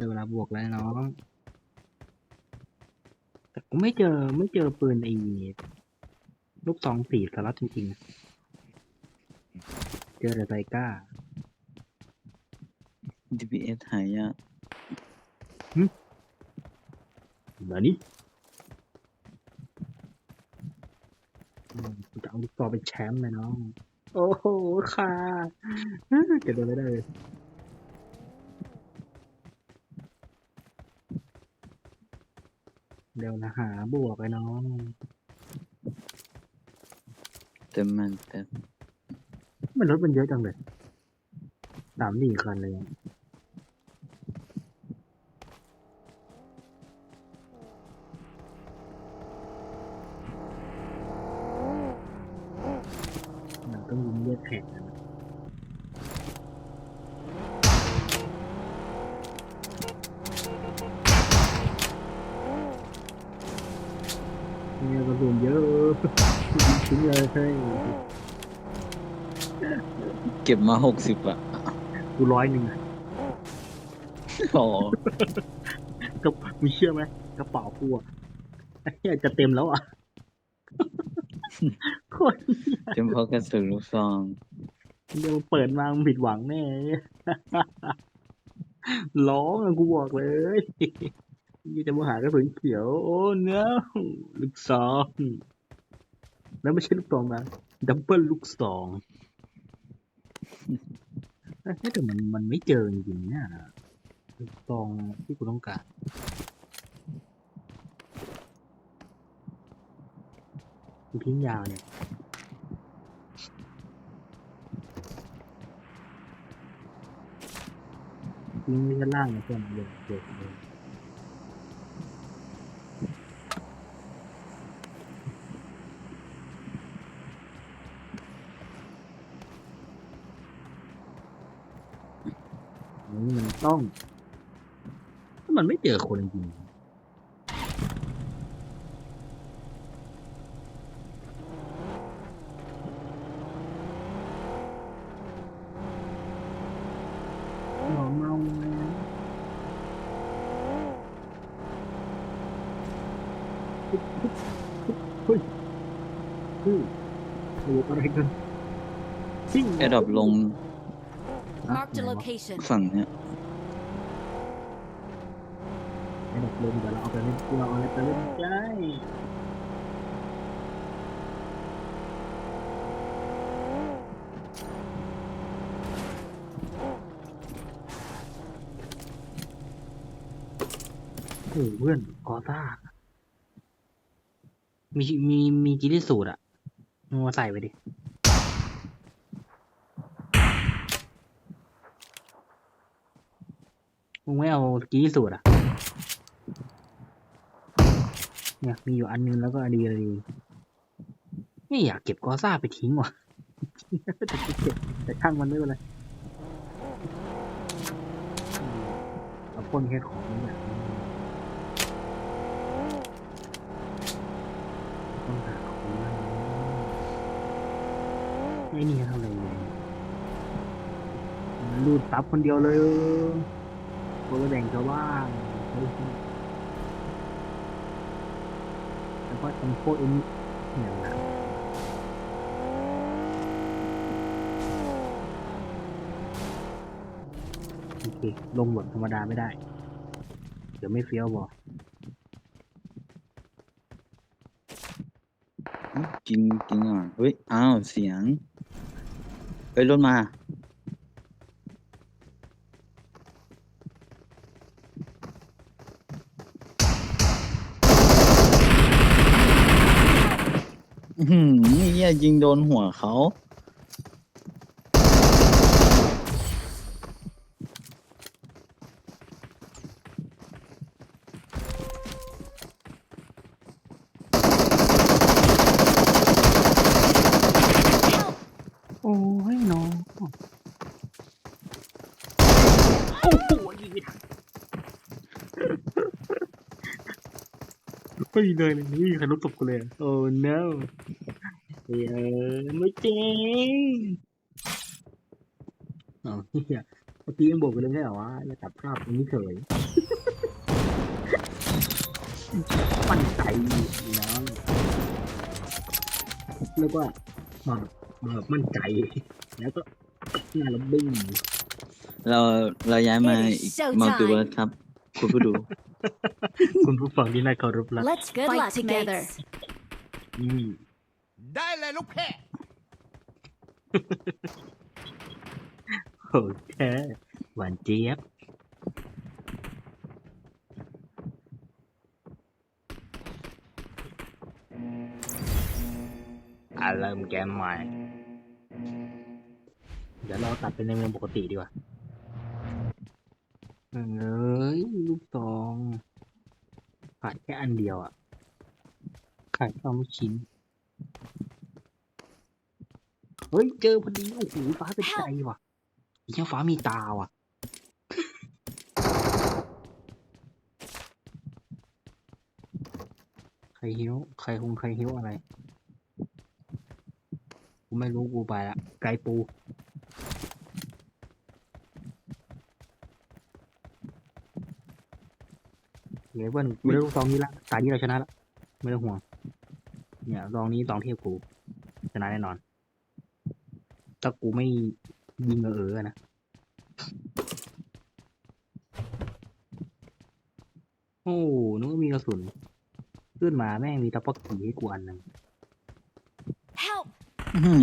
ได้เวลาบวกแล้วน้องแต่กูไม่เจอไม่เจอปืนไอ้ลูกซองสีสลัดจริงๆนะเจอแต่ไซก้า DPS หายากแบบนี้อืมกูจะเอาลูกซองเป็นแชมป์เลยน้อง โอ้โหค่ะเก็บโดนไม่ได้เลย เดี๋ยวนะหาบวกไปน้องเต็มมันแต่มันรถมันเยอะจังเลยสามสี่คันเลยอะมันต้องยิงเลือดแข็งนะ เนี่ยกระสุนเยอะทิ้งเลยใช่เก็บมาหกสิบอะกูร้อยหนึ่งอะอ๋อก็มีเชื่อไหมกระเป๋ากูอะไอ้เหี้ยจะเต็มแล้วอะโคตรเต็มเพราะกระสุนลูกซอง เดี๋ยวเปิดมามึงผิดหวังแน่ ร้องอะกูบอกเลย ยี่จะมาหากระสุนเขียว โอ้เนื้อลูกซองแล้วไม่ใช่ลูกซองนะดับเบิลลูกซองเอ้ยแต่มันมันไม่เจอจริงๆเนี่ยลูกซองที่กูต้องการกูทิ้งยาวเนี่ยทิ้งไว้ด้านล่างนะเพื่อนเดี๋ยวเดี๋ยวเดี๋ยวนี่มัน ต้องถ้ามันไม่เจอคนจริงหมอเมาเลยเฮ้ยเฮ้ยโอ้อะไรกันซิ่ง แอดดอปลง Marked a location. ฝั่งเนี้ย ไอ้ดอก ลมเดี๋ยวเราเอาไปเล่นเราเอาอะไรไปเล่นใช่โอ้เพื่อนกอซ่ามีมีมีกิริสูตรอะมึงมาใส่ไปดิ มึงไม่เอากิริสูตรอะ เนี่ยมีอยู่อันนึงแล้วก็อดีอดีไม่อยากเก็บกอซ่าไปทิ้งว่ะแต่เก็บแต่ช่างมันไม่เป็นไรเอาพ่นแค่ของนี่แหละต้องหาของมาไอ้นี่เท่าไหร่เนี่ยมันรูดซับคนเดียวเลยคนละแบ่งชาวบ้าน เฮ้ยแล้วก็ทำโคตรเอ็นอย่างนั้นโอเค ลงบทธรรมดาไม่ได้ เดี๋ยวไม่เฟี้ยวบอกกินกินก่อนเฮ้ย อ้าว เสียง เฮ้ยรถมา ยยิงโดนหัวเขา โอ้ยน้องโอ้โหยิงไม่ทันไม่มีเลยเลยไม่มีใครรู้ตบกูเลยอะโอ้ no เฮ้ยเออไม่เจ๋งอ้าวเฮียเมื่อกี้ยังบอกกันเลยไม่ใช่เหรอวะอย่าตัดภาพตรงนี้เฉยมั่นใจน้องเรียกว่ามามาแบบมั่นใจ แล้วก็งานระบิ้งเราเราย้ายมา It is อีก showtime มัลติเวิร์สครับ คุณผู้ดู คุณผู้ฟังที่น่าเคารพรัก Let's Good fight luck, together. mates. ได้เลยลูกเพจโอเคหวานเจี๊ยบ อะเริ่มเกมใหม่ เดี๋ยวเราตัดเป็นในเมืองปกติดีกว่าเอ้ยลูกซองขาดแค่อันเดียวอะ ขาดแค่ลูกชิ้น เฮ้ย เจอพอดี โอ้โห ฟ้าเป็นใจว่ะเหี้ยังฟ้ามีตาว่ะ ใครหิว ใครคงใครหิวอะไร กูไม่รู้กูไปละ ไกลปูเดี๋ยวเพื่อนกูได้ลูกซองนี้ละตายนี้เราชนะละ ไม่ต้องห่วง เนี่ยซองนี้ซองเทียบกู ชนะแน่นอน ถ้ากูไม่ยิงเออๆนะโอ้นึกว่ามีกระสุน ขึ้นมาแม่งมีตะปอกกีให้กูอันหนึ่ง Help! อื้อหื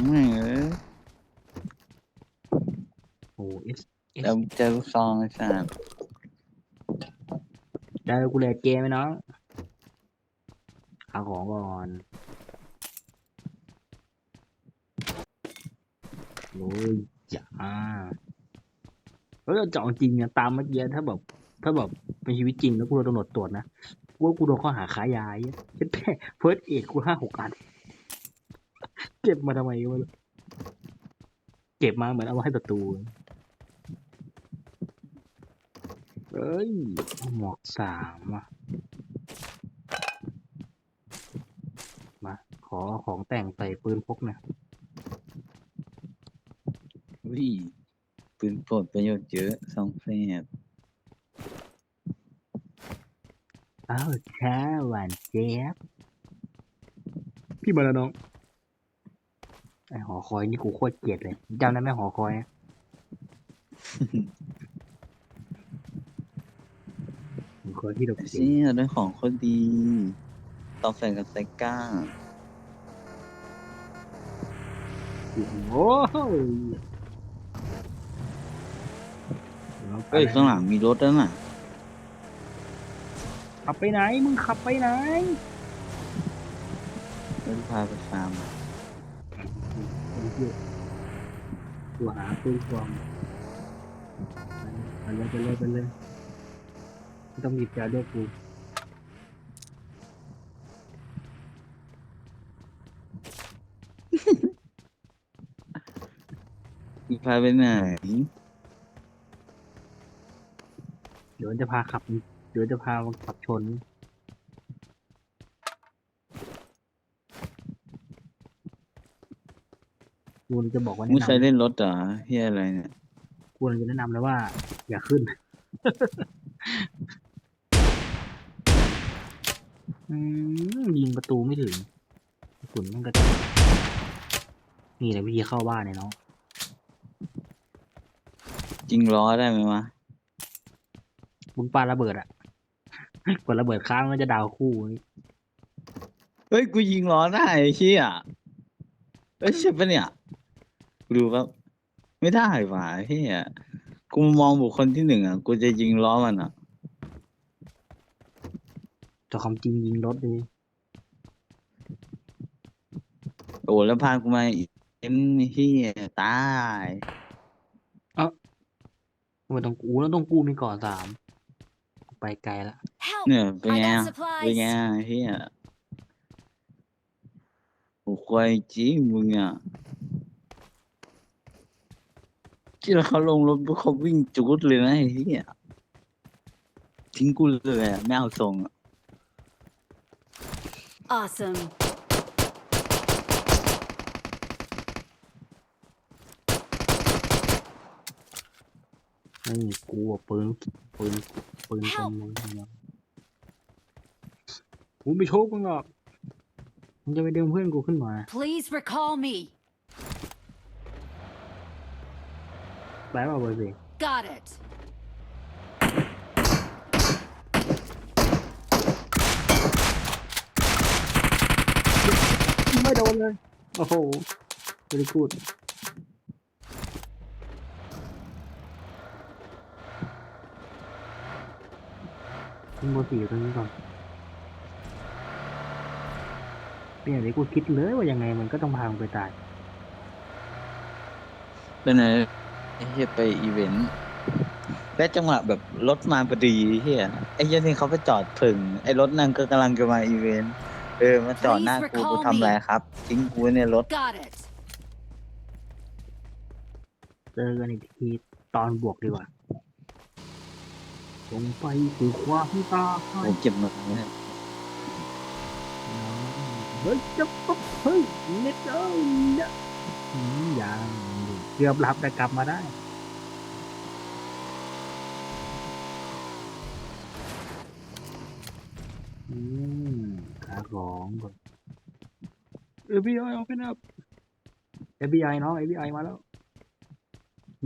อแม่งเอ้ยโอ้เอสเราเจอลูกซองไอ้สัสได้กูเลยเกมไหมน้องเอาของก่อน โอ้ยจ้าเฮ้ยจาะจริงเนี่ยตามเมื่อกี้ถ้าแบบถ้าแบบเป็นชีวิตจริงแล้วกูโดนตำรวจตรวจนะกูว่ากูโดนข้อหาค้ายาเหี้ยเจ็ดแค่เฟิร์สเอดกูห้าหกอันเก็บมาทำไมวะเก็บมาเหมือนเอาไว้ให้ศัตรูเอ้ยหมวกสามอะมาขอของแต่งใส่ปืนพกหนะ วิปืนโปรดประโยชน์เยอะสองแฟบอ้าวช้าหวานเจี๊ยบพี่มาแล้วน้องไอหอคอยนี่กูโคตรเกลียดเลยจำได้ไหมหอคอยอะหอคอยที่เราเกลียด เชี่ยได้ของโคนดีต้องแฟนกับไซก้า โอ้ย เฮ้ยข้างหลังมีรถแล้วน่ะขับไปไหน มึงขับไปไหน รถพาไปฟาร์มตัวหาปืนกลองไปเลยไปเลยไปเลยไม่ต้องมีแกด้วยกูมีพาไปไหนเดี๋ยวจะพาขับ เดี๋ยวจะพามาขับชน กูจะบอกว่ามึงแนะเคยนำเล่นรถเหรอเฮียอะไรเนี่ย กูจะแนะนำเลยว่า อย่าขึ้น อืมยิงประตูไม่ถึงกระสุนมันก็นี่แหละวิธีเข้าบ้านเนี่ยน้อง จริงล้อได้ไหมวะ บุญปาระเบิดอะกดระเบิดค้างมันจะดาวคู่นี่เฮ้ยกูยิงล้อได้ไอ้เชี่ยเอ้ยใช่ปะเนี่ยกูดูครับไม่ได้ว่ะไอ้เฮียกูมองบุคคลที่หนึ่งอะ กูจะยิงล้อมันอะแต่ความจริงยิงรถเลยโอ้แล้วพากูมาอีกเอ็มเฮียตายไม่ต้องกูแล้วต้องกู้มีก่อนสาม ไปไกลละ Help! เนี่ยเป็น I ไง got อะเป็นไง supplies. อะเฮียโอ้ควายจริงมึงอะที่เราเขาลงรถพวกเขาวิ่งจุดเลยนะไอ้เฮียทิ้งกูเลยอะไม่เอาส่งอะ Awesome. ไม่มีกูอะปืน ปืนปืนคนมึงเนี่ยกูไม่โชคมึงหรอกมึงจะไปดึงเพื่อนกูขึ้นมา Please recall me. แปลว่าเบอร์สิ Got it. ไม่โดนเลย โอ้โหบริกูด ขึ้นเบอร์สี่อยู่ตรงนี้ก่อนเป็นอย่างที่กูคิดเลยว่ายังไงมันก็ต้องพามึงไปตาย เป็นไงไอ้เฮียไปอีเวนต์และจังหวะแบบรถมาพอดีเฮียไอ้เฮียนี่เขาไปจอดถึง ไอ้รถนั่นก็กำลังจะมาอีเวนต์เออมาจอดหน้ากูกูทำอะไรครับ ทิ้งกูไว้ในรถ Got it. เจอกันอีกทีตอนบวกดีกว่า ลงไปคือความตาผมเก็บหมดเลยเฮ้ยจะปุ๊บเฮ้ยเน็ตเอ้ยเนี่ยอืมยังเกือบหลับแต่กลับมาได้อืมขาของก่อน FBI open up FBI น้อง FBI มาแล้ว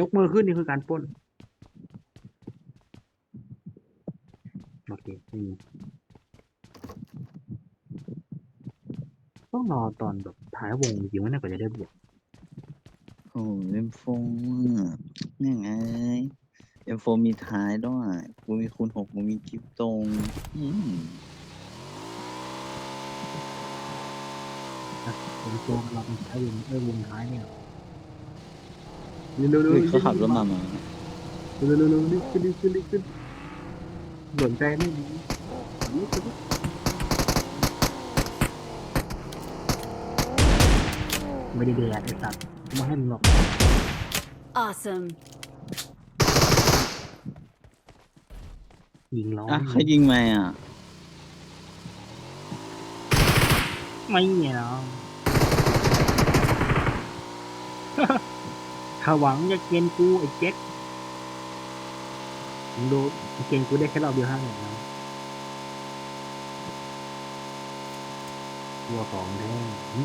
ยกมือขึ้นนี่คือการปล้น โอเคไม่มีต้อง รอตอนแบบท้ายวงจริงๆว่าน่าจะได้บวกโอ้เอ็มโฟนี่ไงเอ็มโฟมีท้ายด้วยกูมีคูณหกกูมีคลิปตรงอืมผมโจมเราเป็นท้ายวงเออวงท้ายเนี่ยเร็วๆๆเฮ้ยเขาขับรถมามาเร็วๆๆๆรีบขึ้นรีบขึ้นรีบขึ้นสนใจไม่ดีรีบขึ้น ไม่ได้แดกไอ้สัตว์กูไมาให้มึงหรอก Awesome. ยิงร้องอะเขายิงมาอะ ไม่เนี่ยน้องถ้าหวังจะเกณฑ์กูไอ้เจ็ดมึงดูเกณฑ์กูได้แค่รอบเดียวห้าเนี่ยนะ ตัวของแน่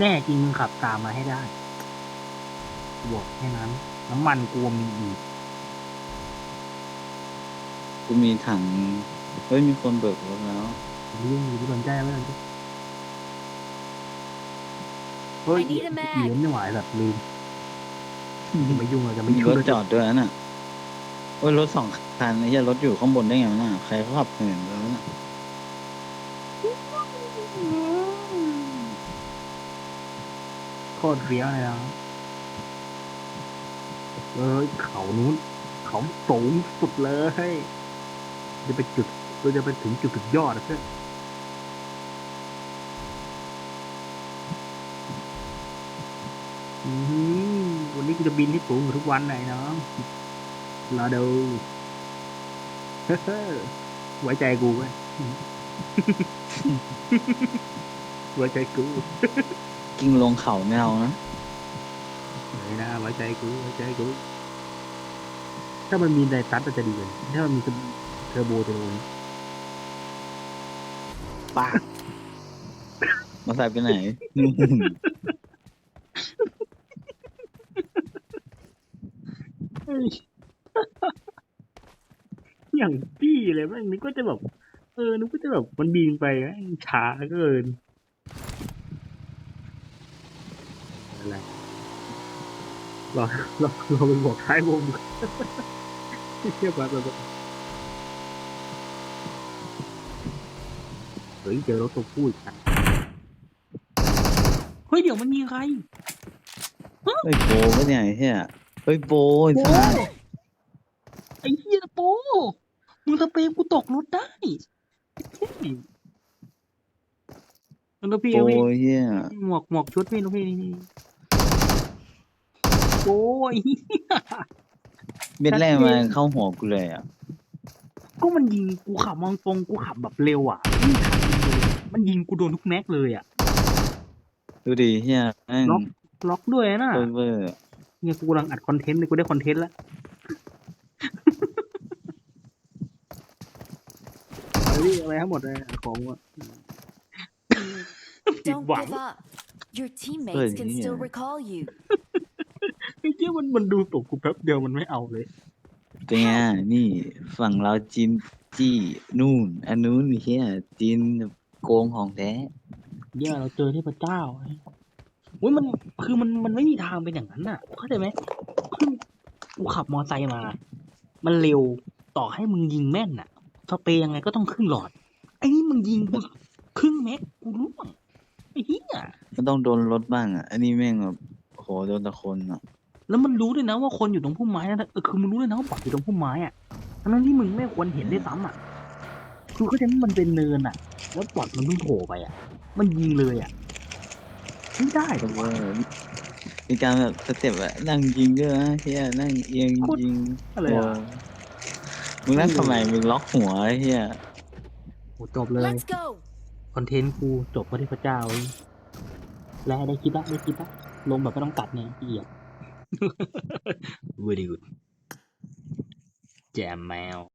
แน่จริงมึงขับตามมาให้ได้บอกแค่นั้น น้ำมันกูมีอีก กูมีถัง เฮ้ย มีคนเบิกรถแล้วไม่ยุ่งอยู่ที่สนใจไม่สนใจเฮ้ย I need a mag เหรียญไม่ไหวแบบลืมจะไม่ยุ่งเราจะไม่มียุ่งรถด้วยจอดด้วยน่ะโอ้ยรถสองคันไอ้เหี้ยรถอยู่ข้างบนได้ไงวะน่ะ ใครเขาขับเหินแล้วน่ะ คตรเฟี้ยวเลยนะเอ้ยเขานู้น เขาสูงสุดเลย จะไปจุดเราจะไปถึงจุดสุดยอดนะเพื่อนอื้อหือวันนี้กูจะบินที่สูงกว่าทุกวันไหนน้องรอดูไว้ใจกูไว้ยไว้ใจกู กิ้งลงเขาไม่เอานะไม่นะไว้ใจกูไว้ใจกู ถ้ามันมีไดตัสมันจะดีกว่านี้ถ้ามันมีเทอร์โบตัวนี้ปากมาใส่ไปไหนเฮ้ยอย่างพี่เลยแม่งนึกว่าจะแบบ เออนึกว่าจะแบบมันบินไปแม่งช้าเกินอะไร รอรอรอไปบอกท้ายวงเทียบแบบแบบเฮ้ยเจอรถตัวพูดกันเฮ้ยเดี๋ยวมันมีใครเฮ้ยโบปะเนี่ยไอ้เหี้ยเฮ้ยโบไอ้โอ้สัสไอ้เหี้ยโปมึงสเปรย์กูตกรถได้แล้วพี่โบเอาพี่ไอ้เหี้ยหมวกหมวกชุดพี่ลูกพี่นี่ กูอ้เหี้ยเม็ดแรกมาเข้าหัวกูเลยอะก็มันยิงกูขับมองตรงกูขับแบบเร็วอะมันยิงกูโดนทุกแม็กเลยอะ ดูดิเฮียงล็อก ล็อกด้วยนะเนี่ยกูกำลังอัดคอนเทนต์เลยกูได้คอนเทนต์แล้วอะไรทั้งหมดเลยของอะ Don't Wow. give up. Your ไอ้เจ้ยมันมันดูตกกูแป๊บเดียวมันไม่เอาเลย เป็นไงนี่ฝั่งเราจีนจี้นู่นอันนู้นเฮียจีนโกงของแท้เย่ยเราเจอเทพเจ้าไอ้เว้ยมันคือมันมันไม่มีทางเป็นอย่างนั้นน่ะเข้าใจไหมคือกูขับมอไซค์มา มันเร็วต่อให้มึงยิงแม่นน่ะสเปรย์ยังไงก็ต้องครึ่งหลอดไอ้นี่มึงยิงกูครึ่งแม็กกูร่วงไอ้เหี้ยก็ต้องโดนรถบ้างอะ อันนี้แม่งแบบโอ้โหโดนแตะคนอะ แล้วมันรู้ด้วยนะว่าคนอยู่ตรงพุ่มไม้นะเออคือมันรู้เลยนะว่าบอดอยู่ตรงพุ่มไม้อะทั้งที่มึงไม่ควรเห็นได้วยซ้ำอะคือเข้าใจไหมมันเป็นเนินอะ แล้วบอดมันเพิ่งโผล่ไปอะ มันยิงเลยอะไม่ได้แต่แต่ว่าว่ามีการแบบสเต็ปอะนั่งยิงด้วยนะเฮียนั่งเอียงโคตรยิงอะไรโอ้อะมึงนั่งทำไมมึงล็อกหัวไอ้เฮียโอ้จบเลย Let's go. คอนเทนต์กูจบพระเทพเจ้าเว้ยแล้วได้คิดละได้คิดละลงแบบไม่ต้องตัดเนี่ยเอียด very じゃあ、まよ。